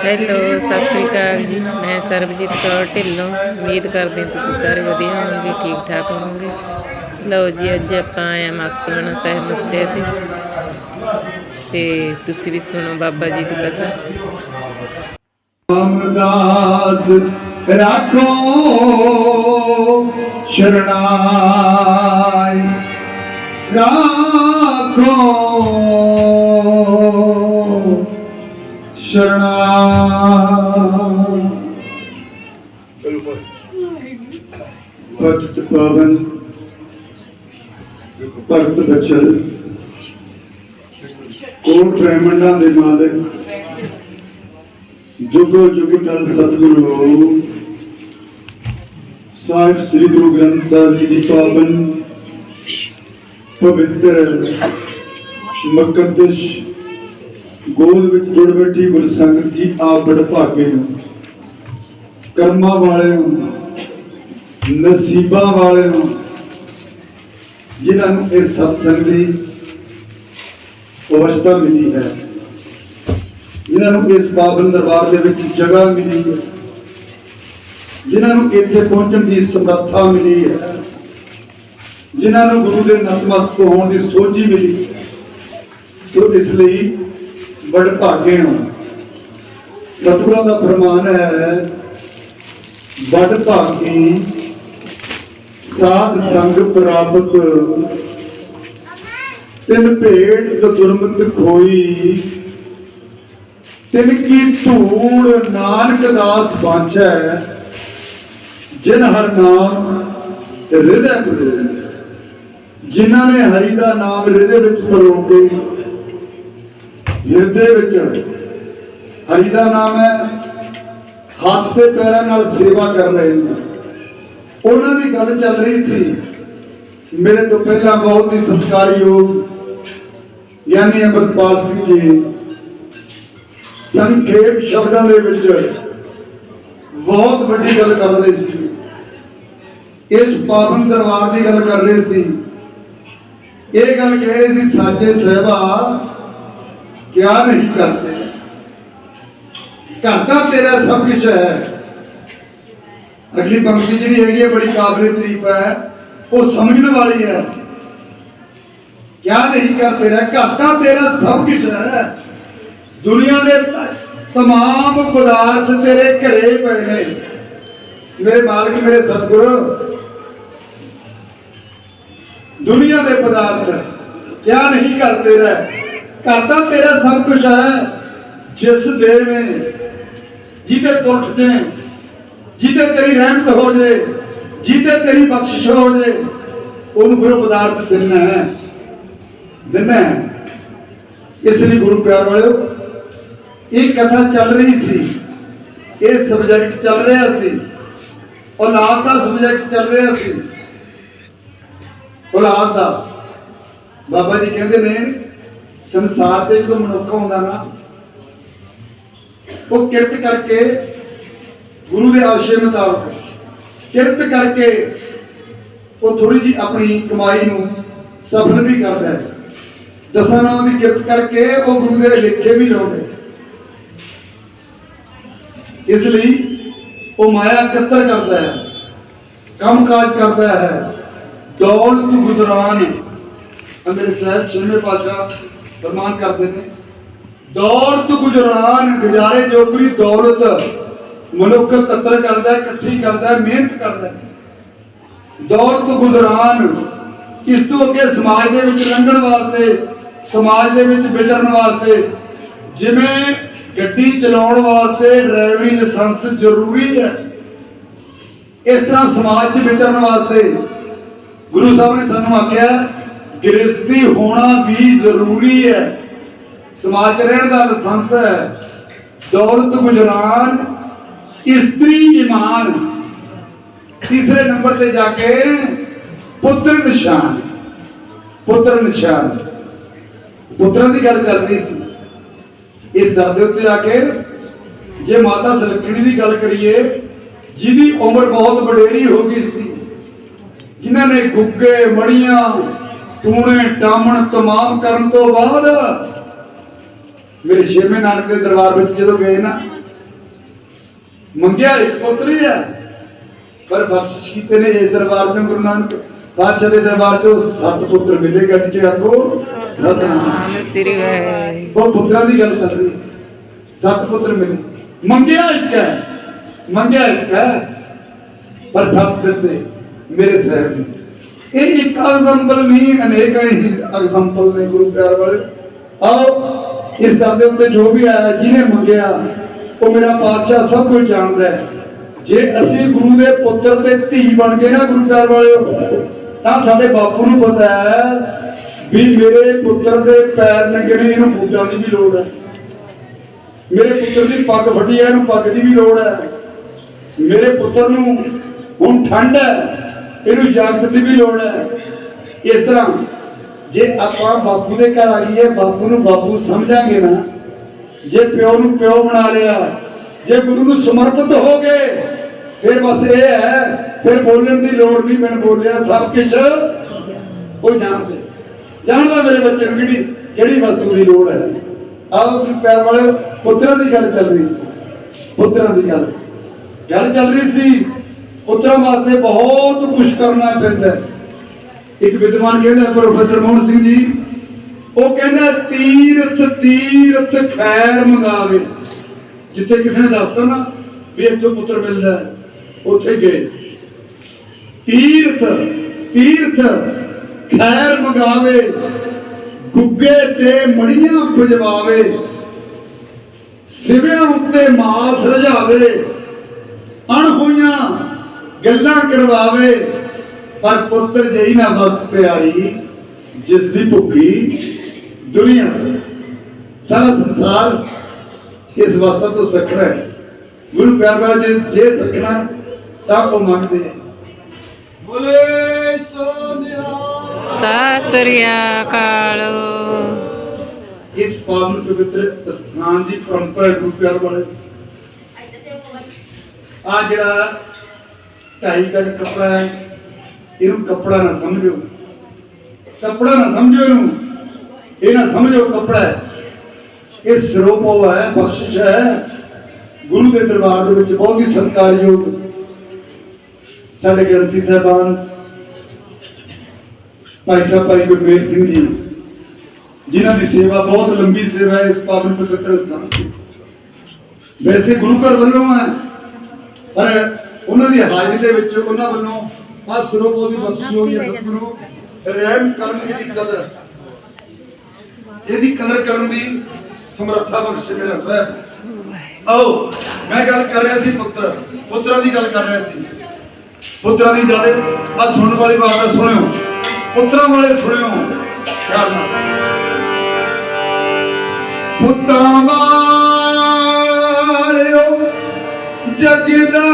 Hello Sat Sri ਅਕਾਲ ਜੀ। ਮੈਂ ਸਰਬਜੀਤ ਕੌਰ ਢਿੱਲੋਂ। ਉਮੀਦ ਕਰਦੇ ਤੁਸੀਂ ਸਾਰੇ ਵਧੀਆ ਹੋਵੋਗੇ ਠੀਕ ਠਾਕ ਹੋਵੋਗੇ। ਲਓ ਜੀ, ਅੱਜ ਆਪਾਂ ਆਏ ਹਾਂ ਮਸਤਵਣਾ ਸਾਹਿਬ ਮੱਸੇ ਤੇ। ਤੇ ਤੁਸੀਂ ਵੀ ਸੁਣੋ ਬਾਬਾ ਜੀ ਦੀ ਕਥਾ। ਰਾਮਦਾਸ ਰਾਖੋ ਸ਼ਰਣਾਈ ਰਾਖੋ ਸ਼ਰਣਾਈ ਭਗਤ ਪਵਨ, ਭਗਤ ਬਚਨ ਕੋਟ ਬ੍ਰਹਮੰਡਾਂ ਦੇ ਮਾਲਕ, ਜੁਗੋ ਜੁਗ ਟਲ ਸਤਿਗੁਰੂ। ਸਾਹਿਬ ਸ੍ਰੀ ਗੁਰੂ ਗ੍ਰੰਥ ਸਾਹਿਬ ਜੀ ਦੀ ਪਾਵਨ ਪਵਿੱਤਰ, ਮੁਕੱਦਸ ਗੋਦ ਵਿੱਚ ਜੁੜ ਬੈਠੀ ਗੁਰਸੰਗਤ ਜੀ ਆਪ ਬੜ ਭਾਗੇ ਹੋ ਕਰਮਾਂ ਵਾਲੇ ਹੋ ਨਸੀਬਾਂ ਵਾਲੇ ਹੋ ਜਿਨ੍ਹਾਂ ਨੂੰ ਇਹ ਸਤਸੰਗ ਦੀ ਅਵਸਥਾ ਮਿਲੀ ਹੈ। ਜਿਨ੍ਹਾਂ ਨੂੰ ਇਸ ਪਾਵਨ ਦਰਬਾਰ ਦੇ ਵਿੱਚ ਜਗ੍ਹਾ ਮਿਲੀ ਹੈ। ਜਿਨ੍ਹਾਂ ਨੂੰ ਇੱਥੇ ਪਹੁੰਚਣ ਦੀ ਸਮਰੱਥਾ ਮਿਲੀ ਹੈ। ਜਿਨ੍ਹਾਂ ਨੂੰ ਗੁਰੂ ਦੇ ਨਤਮਸਤਕ ਹੋਣ ਦੀ ਸੋਝੀ ਮਿਲੀ ਸੋ ਇਸ ਲਈ ਬੜ ਭਾਗੇ ਹੋ ਸਤਿਗੁਰਾਂ ਦਾ ਫਰਮਾਨ ਹੈ ਬੜ ਭਾਗੀ ਸਾਧ ਸੰਗ ਪ੍ਰਾਪਤ। ਤਿਨ ਭੇਟ ਦੁਰਮਤ ਖੋਈ। ਤਿਨ ਕੀ ਧੂੜ ਨਾਨਕ ਦਾਸ ਬਾਂਛੈ ਜਿਨ ਹਰ ਨਾਮ ਹਿਰਦੇ ਪਰੋ ਜਿਨ੍ਹਾਂ ਨੇ ਹਰੀ ਦਾ ਨਾਮ ਹਿਰਦੇ ਵਿੱਚ ਪਰੋ ਹਿਰਦੇ ਵਿੱਚ ਹਰੀ ਦਾ ਨਾਮ ਹੈ, ਹੱਥ ਤੇ ਪੈਰਾਂ ਨਾਲ ਸੇਵਾ ਕਰ ਰਹੇ ਨੇ ਉਹਨਾਂ ਦੀ ਗੱਲ ਚੱਲ ਰਹੀ ਸੀ, ਮੇਰੇ ਤੋਂ ਪਹਿਲਾਂ ਬਹੁਤ ਹੀ ਸਤਿਕਾਰਯੋਗ ਯਾਨੀ ਅਮਰਪਾਲ ਸਿੰਘ ਜੀ। ਸੰਖੇਪ ਸ਼ਬਦਾਂ ਦੇ ਵਿੱਚ ਬਹੁਤ ਵੱਡੀ ਗੱਲ ਕਰ ਰਹੇ ਸੀ। ਇਸ ਪਾਵਨ ਦਰਬਾਰ ਦੀ ਗੱਲ ਕਰ ਰਹੇ ਸੀ। ਇਹ ਗੱਲ ਕਹਿ ਰਹੇ ਸੀ, ਸਾਜੇ ਸਹਿਬਾ ਕਿਆ ਨਹੀਂ ਕਰਦੇ? ਘਰ ਦਾ ਤੇਰਾ ਸਭ ਕੁਝ ਹੈ। ਅਗਲੀ ਪੰਕਤੀ ਜਿਹੜੀ ਹੈਗੀ ਹੈ, ਬੜੀ ਕਾਬਲੇ ਤਾਰੀਫ ਹੈ। ਉਹ ਸਮਝਣ ਵਾਲੀ ਹੈ। ਕਿਆ ਨਹੀਂ ਕਰ ਤੇਰਾ ਘਰ ਦਾ ਤੇਰਾ ਸਭ ਕੁਝ ਦੁਨੀਆ ਦੇ ਤ- ਤਮਾਮ ਪਦਾਰਥ ਤੇਰੇ ਘਰੇ ਪਏ ਨੇ। ਮੇਰੇ ਮਾਲਕ, ਮੇਰੇ ਸਤਿਗੁਰ, ਦੁਨੀਆ ਦੇ ਪਦਾਰਥ ਕਿਆ ਨਹੀਂ ਕਰਦੇ ਰਹਿ। ਘਰ ਦਾ ਤੇਰਾ ਸਭ ਕੁਝ ਹੈ, ਜਿਸ ਦੇ ਜਿਹਦੇ ਤੁਰਟ ਦੇ ਜਿਹਦੇ ਤੇਰੀ ਰਹਿਮਤ ਹੋ ਜੇ, ਜਿਹਦੇ ਤੇਰੀ ਬਖਸ਼ਿਸ਼ ਹੋ ਜੇ, ਉਹਨੂੰ ਫਿਰ ਉਹ ਪਦਾਰਥ ਦਿੰਨਾ ਹੈ। ਦਿੰਨਾ ਇਸ ਲਈ ਗੁਰੂ ਪਿਆਰ ਵਾਲਿਓ, ਇਹ ਕਥਾ ਚੱਲ ਰਹੀ ਸੀ, ਇਹ ਸਬਜੈਕਟ ਚੱਲ ਰਿਹਾ ਸੀ, ਔਲਾਦ ਦਾ ਸਬਜੈਕਟ ਚੱਲ ਰਿਹਾ ਸੀ। ਔਲਾਦ ਦਾ, ਬਾਬਾ ਜੀ ਕਹਿੰਦੇ ਨੇ ਸੰਸਾਰ ਤੇ ਜਦੋਂ ਮਨੁੱਖ ਹੁੰਦਾ ਨਾ, ਉਹ ਕਿਰਤ ਕਰਕੇ ਗੁਰੂ ਦੇ ਆਸ਼ੇ ਮੁਤਾਬਕ ਕਿਰਤ ਕਰਕੇ ਉਹ ਥੋੜੀ ਜੀ ਆਪਣੀ ਕਮਾਈ ਨੂੰ ਸਫਲ ਵੀ ਕਰਦਾ ਹੈ। ਦਸਾਂ ਨਾਮ ਦੀ ਕਿਰਤ ਕਰਕੇ ਉਹ ਗੁਰੂ ਦੇ ਲੇਖੇ ਵੀ ਲਾਉਂਦੇ ਇਸ ਲਈ ਉਹ ਮਾਇਆ ਇਕੱਤਰ ਕਰਦਾ ਹੈ ਕੰਮ ਕਾਜ ਕਰਦਾ ਹੈ। ਦੌਲਤ ਗੁਜ਼ਰਾਨ ਅੰਮ੍ਰਿਤ ਸਾਹਿਬ ਛੇਵੇਂ ਪਾਤਸ਼ਾਹ ਸਨਮਾਨ ਕਰਦੇ ਨੇ। ਦੌਲਤ ਗੁਜ਼ਰਾਨ ਗੁਜ਼ਾਰੇ ਜੋਗਰੀ ਦੌਲਤ। ਮਨੁੱਖ ਇਕੱਤਰ ਕਰਦਾ, ਇਕੱਠੀ ਕਰਦਾ, ਮਿਹਨਤ ਕਰਦਾ। ਦੌਲਤ ਗੁਜ਼ਰਾਨ ਇਸ ਤੋਂ ਅੱਗੇ ਸਮਾਜ ਦੇ ਵਿੱਚ ਲੰਘਣ ਵਾਸਤੇ, ਸਮਾਜ ਦੇ ਵਿੱਚ ਵਿਚਰਨ ਵਾਸਤੇ? ਜਿਵੇਂ ਗੱਡੀ ਚਲਾਉਣ ਵਾਸਤੇ ਡਰਾਈਵਿੰਗ ਲਾਇਸੈਂਸ ਜ਼ਰੂਰੀ ਹੈ। ਇਸ ਤਰ੍ਹਾਂ ਸਮਾਜ 'ਚ ਵਿਚਰਨ ਵਾਸਤੇ ਗੁਰੂ ਸਾਹਿਬ ਨੇ ਸਾਨੂੰ ਆਖਿਆ ਗ੍ਰਸਤੀ ਹੋਣਾ ਵੀ ਜ਼ਰੂਰੀ ਹੈ। ਸਮਾਜ ਰਹਿਣ ਦਾ ਲਾਇਸੈਂਸ ਹੈ। ਦੌਲਤ ਗੁਜਰਾਨ, ਇਸਤਰੀ ਇਮਾਨ। ਤੀਸਰੇ ਨੰਬਰ ਤੇ ਜਾ ਕੇ ਪੁੱਤਰ ਨਿਸ਼ਾਨ। ਪੁੱਤਰ ਨਿਸ਼ਾਨ। ਪੁੱਤਰਾਂ ਦੀ ਗੱਲ ਕਰਨੀ ਸੀ। ਇਸ ਦਰ ਦੇ ਉੱਤੇ ਆ ਕੇ ਜੇ ਮਾਤਾ ਸਲਕੜੀ ਦੀ ਗੱਲ ਕਰੀਏ, ਜਿਹਦੀ ਉਮਰ ਬਹੁਤ ਵਡੇਰੀ ਹੋ ਗਈ ਸੀ, ਜਿਨ੍ਹਾਂ ਨੇ ਗੁੱਗੇ, ਮੜੀਆਂ ਟੂਣੇ ਟਾਮਣ ਤਮਾਮ ਕਰਨ ਤੋਂ ਬਾਅਦ ਮੇਰੇ ਛੇਵੇਂ ਨਾਨਕ ਦੇ ਦਰਬਾਰ ਵਿੱਚ ਜਦੋਂ ਗਏ ਨਾ ਮੰਗਿਆ ਇੱਕ ਪੁੱਤਰ ਹੈ ਪਰ ਬਖਸ਼ਿਸ਼ ਕੀਤੇ ਨੇ ਇਸ ਦਰਬਾਰ ਤੋਂ ਗੁਰੂ ਨਾਨਕ। ਪਾਤਸ਼ਾਹ ਦੇ ਦਰਬਾਰ ਤੋਂ ਸੱਤ ਪੁੱਤਰ ਮਿਲੇ ਗੱਜ ਕੇ ਆਖੋ ਰਤਨਾਮ ਨਾਮ ਸ੍ਰੀ ਵਾਹਿਗੁਰੂ। ਉਹ ਪੁੱਤਰਾਂ ਦੀ ਗੱਲ ਚੱਲ ਰਹੀ ਸੱਤ ਪੁੱਤਰ ਮਿਲੇ। ਮੰਗਿਆ ਇੱਕ ਹੈ ਮੰਗਿਆ ਇੱਕ ਹੈ ਪਰ ਸੱਤ ਦਿੱਤੇ ਮੇਰੇ ਸਾਹਿਬ ਨੇ। ਇਹ ਇੱਕ ਐਗਜ਼ਾਮਪਲ ਨਹੀਂ, ਅਨੇਕ ਐਗਜ਼ਾਮਪਲ ਨੇ ਗੁਰੂ ਪਿਆਰ ਵਾਲੇ। ਆਓ, ਇਸ ਦਰ ਦੇ ਉੱਤੇ ਜੋ ਵੀ ਆਇਆ, ਜਿਹਨੇ ਮੰਗਿਆ, ਉਹ ਮੇਰਾ ਪਾਤਸ਼ਾਹ ਸਭ ਕੁਝ ਜਾਣਦਾ ਹੈ। ਜੇ ਅਸੀਂ ਗੁਰੂ ਦੇ ਪੁੱਤਰ ਤੇ ਧੀ ਬਣ ਗਏ ਨਾ ਗੁਰੂ ਪਿਆਰ ਵਾਲਿਓ, ਤਾਂ ਸਾਡੇ ਬਾਪੂ ਨੂੰ ਪਤਾ ਹੈ ਵੀ ਮੇਰੇ ਪੁੱਤਰ ਦੇ ਪੈਰ ਨੰਗੇ ਨੇ ਇਹਨੂੰ ਬੂਟਾਂ ਦੀ ਵੀ ਲੋੜ ਹੈ। ਮੇਰੇ ਪੁੱਤਰ ਦੀ ਪੱਗ ਫੱਟੀ ਹੈ, ਇਹਨੂੰ ਪੱਗ ਦੀ ਵੀ ਲੋੜ ਹੈ। ਮੇਰੇ ਪੁੱਤਰ ਨੂੰ ਹੁਣ ਠੰਡ ਹੈ। ਇਹਨੂੰ ਜਾਗਤ ਦੀ ਵੀ ਲੋੜ ਹੈ। ਇਸ ਤਰ੍ਹਾਂ, ਜੇ ਆਪਾਂ ਬਾਪੂ ਦੇ ਘਰ ਆ ਗਈਏ, ਬਾਪੂ ਨੂੰ ਬਾਪੂ ਸਮਝਾਂਗੇ ਨਾ, ਜੇ ਪਿਓ ਨੂੰ ਪਿਓ ਬਣਾ ਲਿਆ, ਜੇ ਗੁਰੂ ਨੂੰ ਸਮਰਪਿਤ ਹੋ ਗਏ, ਫਿਰ ਬਸ ਇਹ ਹੈ, ਫਿਰ ਬੋਲਣ ਦੀ ਲੋੜ ਨਹੀਂ, ਮੈਂ ਬੋਲਿਆ ਸਭ ਕੁਝ ਉਹ ਜਾਣਦੇ। ਜਾਣਦਾ ਮੇਰੇ ਬੱਚੇ ਨੂੰ ਕਿਹੜੀ ਕਿਹੜੀ ਵਸਤੂ ਦੀ ਲੋੜ ਹੈ। ਆਓ ਪੈਰ ਵਾਲੇ ਪੁੱਤਰਾਂ ਦੀ ਗੱਲ ਚੱਲ ਰਹੀ ਸੀ। ਪੁੱਤਰਾਂ ਦੀ ਗੱਲ। ਗੱਲ ਚੱਲ ਰਹੀ ਸੀ ਪੁੱਤਰਾਂ ਵਾਸਤੇ ਬਹੁਤ ਕੁਝ ਕਰਨਾ ਪੈਂਦਾ ਇੱਕ ਵਿਦਵਾਨ ਕਹਿੰਦਾ, ਪ੍ਰੋਫੈਸਰ ਮੋਹਨ ਸਿੰਘ ਜੀ, ਉਹ ਕਹਿੰਦਾ, ਤੀਰਥ ਤੀਰਥ ਖੈਰ ਮੰਗਾਵੇ। ਜਿੱਥੇ ਕਿਸੇ ਨੇ ਦੱਸਤਾ ਨਾ ਵੀ ਇੱਥੋਂ ਪੁੱਤਰ ਮਿਲਦਾ ਉੱਥੇ ਗਏ। ਤੀਰਥ ਤੀਰਥ ਖੈਰ ਮੰਗਾਵੇ, ਗੁੱਗੇ ਤੇ ਮੜੀਆਂ ਭਜਵਾਵੇ, ਸਿਵਿਆਂ ਉੱਤੇ ਮਾਸ ਰਜਾਵੇ, ਅਣਹੋਈਆਂ ਗੱਲਾਂ ਕਰਵਾਵੇ ਪਰ ਪੁੱਤਰ ਜਈ ਨਾ ਵਸਤ ਪਿਆਰੀ ਜਿਸ ਦੀ ਭੁੱਖੀ ਦੁਨੀਆ ਸੀ। ਸਾਰਾ ਸੰਸਾਰ ਇਸ ਵਸਤਾਂ ਤੋਂ ਸਖਣਾ ਹੈ। ਗੁਰੂ ਪਿਆਰ ਵਾਲੇ ਜੇ ਜੇ ਸਖਣਾ ਤਾਂ ਉਹ ਮੰਗਦੇ ਹੈ ਬੋਲੇ ਸੋਨਿਆ। ਇਸ ਪਾਵਨ ਪਵਿੱਤਰ ਸਥਾਨ ਦੀ ਪਰੰਪਰਾ ਗੁਰੂ ਪਿਆਰ ਵਾਲੇ। ਆ ਜਿਹੜਾ ਢਾਈ ਗਜ ਕੱਪੜਾ ਹੈ, ਇਹਨੂੰ ਕੱਪੜਾ ਨਾ ਸਮਝੋ। ਕੱਪੜਾ ਨਾ ਸਮਝੋ ਇਹਨੂੰ। ਇਹ ਨਾ ਸਮਝੋ ਕੱਪੜਾ ਹੈ। ਇਹ ਸਰੋਪੋ ਹੈ, ਬਖਸ਼ਿਸ਼ ਹੈ। ਗੁਰੂ ਦੇ ਦਰਬਾਰ ਦੇ ਵਿੱਚ ਬਹੁਤ ਹੀ ਸਤਿਕਾਰਯੋਗ ਸਾਡੇ ਗ੍ਰੰਥੀ ਸਾਹਿਬਾਨ ਭਾਈ ਸਾਹਿਬ, ਭਾਈ ਗੁਰਮੇਲ ਸਿੰਘ ਜੀ। ਜਿਨ੍ਹਾਂ ਦੀ ਸੇਵਾ ਬਹੁਤ ਲੰਬੀ ਸੇਵਾ ਹੈ ਇਸ ਪਾਵਨ ਪਵਿੱਤਰ ਸਥਾਨ ਤੇ। ਵੈਸੇ ਗੁਰੂ ਘਰ ਵੱਲੋਂ ਹੈ, ਪਰ ਉਹਨਾਂ ਦੀ ਹਾਜ਼ਰੀ ਦੇ ਵਿੱਚ ਉਹਨਾਂ ਵੱਲੋਂ ਆ ਸਰੋਪੋ ਦੀ ਬਖਸ਼ੀ ਹੋਈ ਹੈ ਸਤਿਗੁਰੂ। ਰਹਿਮ ਕਰਨ ਦੀ ਕਦਰ। ਇਹਦੀ ਕਦਰ ਕਰਨ ਦੀ ਸਮਰੱਥਾ ਬਖਸ਼ੇ ਮੇਰਾ ਸਾਹਿਬ। ਆਓ, ਮੈਂ ਗੱਲ ਕਰ ਰਿਹਾ ਸੀ ਪੁੱਤਰ। ਪੁੱਤਰਾਂ ਦੀ ਗੱਲ ਕਰ ਰਿਹਾ ਸੀ। ਪੁੱਤਰਾਂ ਦੀ ਗੱਲ ਆ ਸੁਣਨ ਵਾਲੀ ਬਾਤ ਹੈ ਸੁਣਿਓ। ਪੁੱਤਰਾਂ ਵਾਲੇ ਸੁਣਿਓ। ਧਿਆਨ ਨਾਲ। ਪੁੱਤਾਂ ਜਗਦਾ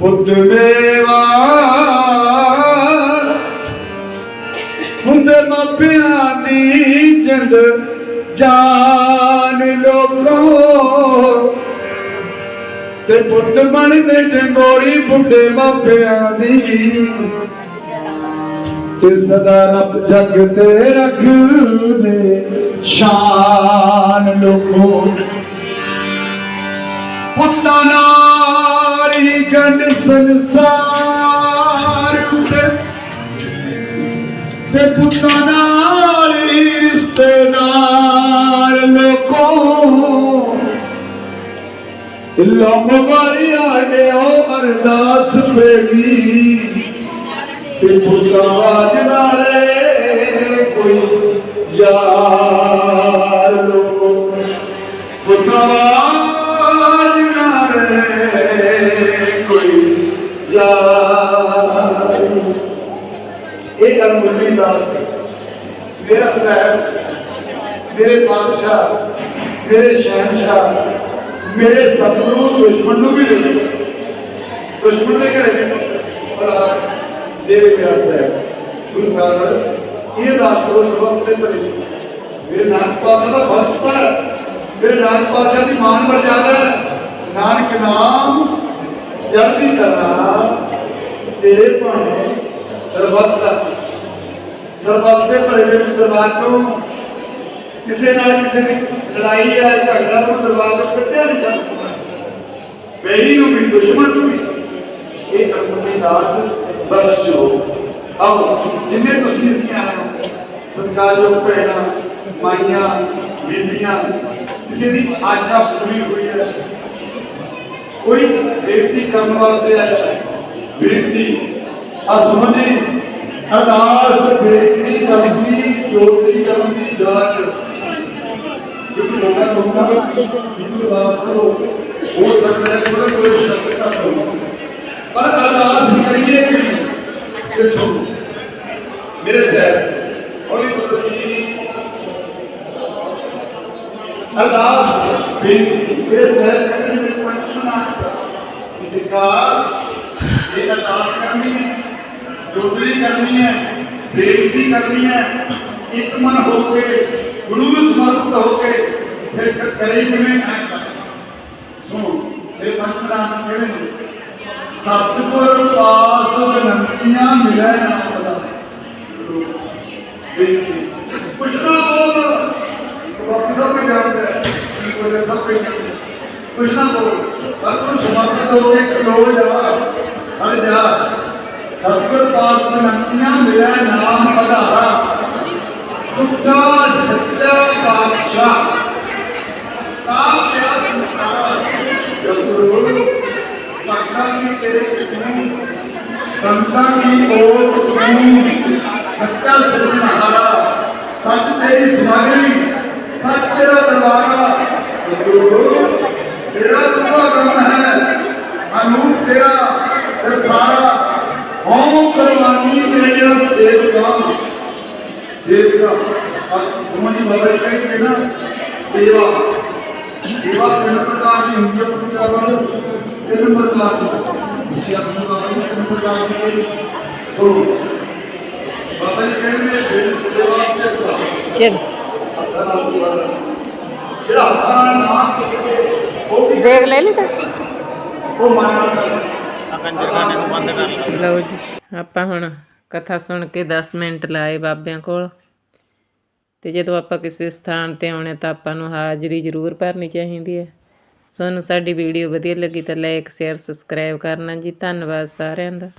ਪੁੱਤ ਮੇਵਾ ਹੁੰਦੇ ਮਾਪਿਆਂ ਦੀ ਜਿੰਦ ਜਾਨ ਲੋਕੋ ਤੇ ਪੁੱਤ ਬਣਦੇ ਟੰਗੋਰੀ ਬੁੱਢੇ ਮਾਪਿਆਂ ਦੀ। ਤੇ ਸਦਾ ਰੱਬ ਜਗ ਤੇ ਰੱਖਦੇ ਸ਼ਾਨ ਲੋਕੋ। सार पुत नी रिश्तेदार लोकड़ी आे अरदास प्रेमी पुताज ਇਹ ਅਨਮੁੱਲੀ ਦਾ ਮੇਰਾ ਸਾਹਿਬ, ਮੇਰੇ ਬਾਦਸ਼ਾਹ, ਮੇਰੇ ਸ਼ਹਿਨशाह ਮੇਰੇ ਸਤਿਗੁਰੂ ਦੁਸ਼ਮਣ ਨੂੰ ਵੀ ਦੇ ਦੁਸ਼ਮਣ ਦੇ ਘਰੇ ਵੀ ਔਲਾਦ ਦੇਵੇ ਮੇਰਾ ਸਾਹਿਬ, ਗੁਰੂ ਨਾਨਕ, ਇਹ ਦਾਸ ਕਰੋ ਸਰਬੱਤ ਦੇ ਮੇਰੇ ਨਾਨਕ ਪਾਤਸ਼ਾਹ ਦਾ ਫਰਜ਼ ਪਰ ਮੇਰੇ ਨਾਨਕ ਪਾਤਸ਼ਾਹ ਦੀ ਮਾਨ ਮਰਜ਼ਾਦਾ ਹੈ। ਨਾਨਕ ਨਾਮ ਚੜ੍ਹਦੀ ਕਲਾ ਤੇਰੇ ਭਾਣੇ ਸਰਬੱਤ ਦਾ ਸਰਬੱਤ ਦੇ ਭਲੇ ਦੇ ਦਰਬਾਰ ਤੋਂ ਕਿਸੇ ਨਾਲ ਕਿਸੇ ਦੀ ਲੜਾਈ ਹੈ ਝਗੜਾ ਨੂੰ ਦਰਬਾਰ ਵਿੱਚ ਕੱਢਿਆ ਨਹੀਂ ਜਾ ਸਕਦਾ ਬੇਰੀ ਨੂੰ ਵੀ ਦੁਸ਼ਮਣ ਨੂੰ ਵੀ ਇਹ ਆਪਣੀ ਦਾਤ ਬਖਸ਼ੋ ਆਓ ਜਿੰਨੇ ਤੁਸੀਂ ਅਸੀਂ ਆਏ ਹੋ ਸਤਿਕਾਰਯੋਗ ਭੈਣਾਂ ਮਾਈਆਂ ਬੀਬੀਆਂ ਕਿਸੇ ਦੀ ਆਚਾ ਪੂਰੀ ਹੋਈ ਹੈ ਕੋਈ ਬੇਨਤੀ ਕਰਨ ਵਾਸਤੇ ਆਇਆ ਹੈ। ਬੇਨਤੀ ਅਸਮਝ ਜੀ ਅਰਦਾਸ ਬੇਨਤੀ ਕਰਨੀ ਜੋਤੀ ਕਰਨ ਦੀ ਜਾਂਚ ਜੋ ਕਿ ਲੋਕਾਂ ਨੂੰ ਹੋਊਗਾ ਜਿੱਥੇ ਅਰਦਾਸ ਕਰੋ ਹੋ ਸਕਦਾ ਹੈ ਕੋਈ ਕੋਈ ਸ਼ਬਦ ਕਰ ਲਓ ਪਰ ਅਰਦਾਸ ਕਰੀਏ ਕਿ ਨਹੀਂ ਇਹ ਸੁਣੋ ਮੇਰੇ ਸਾਹਿਬ ਜੋਤਰੀ ਕਰਨੀ ਹੈ, ਬੇਨਤੀ ਕਰਨੀ ਹੈ, ਇੱਕ ਮਨ ਹੋ ਕੇ, ਗੁਰੂ ਨੂੰ ਸਮਰਪਿਤ ਹੋ ਕੇ ਫਿਰ ਕਰੇ ਕਿਵੇਂ ਸੁਣੋ, ਇਹ ਪੰਚਮਨਾ ਕਿਹੜੇ ਨੇ? ਸਤਿਗੁਰ ਪਾਸ ਬਨੰਤੀਆਂ ਮਿਲੈ ਨਾਮ ਦਾ ਬੇਨਤੀ। ਨਾ ਬੋਲ ਬਾਕੀ ਸਭ ਕੁਝ ਜਾਣਦਾ ਹੈ ਕੋਈ ਸਭ ਕੁਝ ਨਾ ਬੋਲ ਪਰ ਸਮਰਪਿਤ ਹੋ ਕੇ ਖਲੋ ਜਾ ਹਟ ਜਾ ਸਤਿਗੁਰ ਪਾਸ ਬਨੰਤੀਆਂ ਮਿਲੈ ਨਾਮ ਪਧਾਰਾ। ਦੁੱਖਾ ਸੱਚਾ ਪਾਤਸ਼ਾਹ। ਤਾਂ ਪਿਆ ਸੰਸਾਰ ਜਗੁਰੂ ਭਗਤਾਂ ਦੀ ਤੇਰੇ ਤੂੰ ਸੰਤਾਂ ਦੀ ਓਟ ਤੂੰ ਸੱਚਾ ਸਿਰਜਣਹਾਰਾ ਸੱਚ ਤੇਰੀ ਸਮਗਰੀ ਸੱਚ ਤੇਰਾ ਦਰਬਾਰਾ। ਗੁਰੂ, ਤੇਰਾ ਪੂਰਾ ਕੰਮ ਹੈ, ਅਨੂਪ ਤੇਰਾ ਦਰਸਾਰਾ ਹਉ ਕਰਵਾਨੀ ਤੇਰੀਆਂ ਸੇਵਕਾਂ ਸੇਵਕਾ ਸੁਮਨੀ ਬਾਬਾ ਜੀ ਕਹਿੰਦੇ ਨਾ ਸੇਵਾ ਸੇਵਾ ਤਿੰਨ ਪ੍ਰਕਾਰ ਦੀ ਹੁੰਦੀ ਹੈ ਪੁੱਤਰਾਂ ਨੂੰ ਤਿੰਨ ਪ੍ਰਕਾਰ ਦੀ ਤੁਸੀਂ ਆਪਣੀ ਬਾਬਾ ਜੀ ਤਿੰਨ ਪ੍ਰਕਾਰ ਦੀ? ਸੁਣੋ ਬਾਬਾ ਜੀ ਕਹਿੰਦੇ ਨੇ ਦਿਲ ਸੇਵਾ ਤੇ ਦਾ ਚਲ ਹੱਥਾਂ ਨਾਲ ਸੇਵਾ। ਜਿਹੜਾ ਹੱਥਾਂ ਨਾਲ ਨਾਮ ਕਿਸੇ ਉਹ ਵੀ ਦੇਖ ਲੈ ਲਈ ਤਾਂ ਉਹ ਮਨ ਨਾਲ ਕਰਨਾ ਲਓ ਜੀ ਆਪਾਂ ਹੁਣ ਕਥਾ ਸੁਣ ਕੇ 10 ਮਿੰਟ ਲਾਏ ਬਾਬਿਆਂ ਕੋਲ। ਤੇ ਜਦੋਂ ਆਪਾਂ ਕਿਸੇ ਸਥਾਨ ਤੇ ਆਉਣੇ ਤਾਂ ਆਪਾਂ ਨੂੰ ਹਾਜ਼ਰੀ ਜ਼ਰੂਰ ਭਰਨੀ ਚਾਹੀਦੀ ਹੈ। ਸਾਨੂੰ ਸਾਡੀ ਵੀਡੀਓ ਵਧੀਆ ਲੱਗੀ ਤਾਂ ਲਾਈਕ ਸ਼ੇਅਰ ਸਬਸਕ੍ਰਾਈਬ ਕਰਨਾ ਜੀ। ਧੰਨਵਾਦ ਸਾਰਿਆਂ ਦਾ।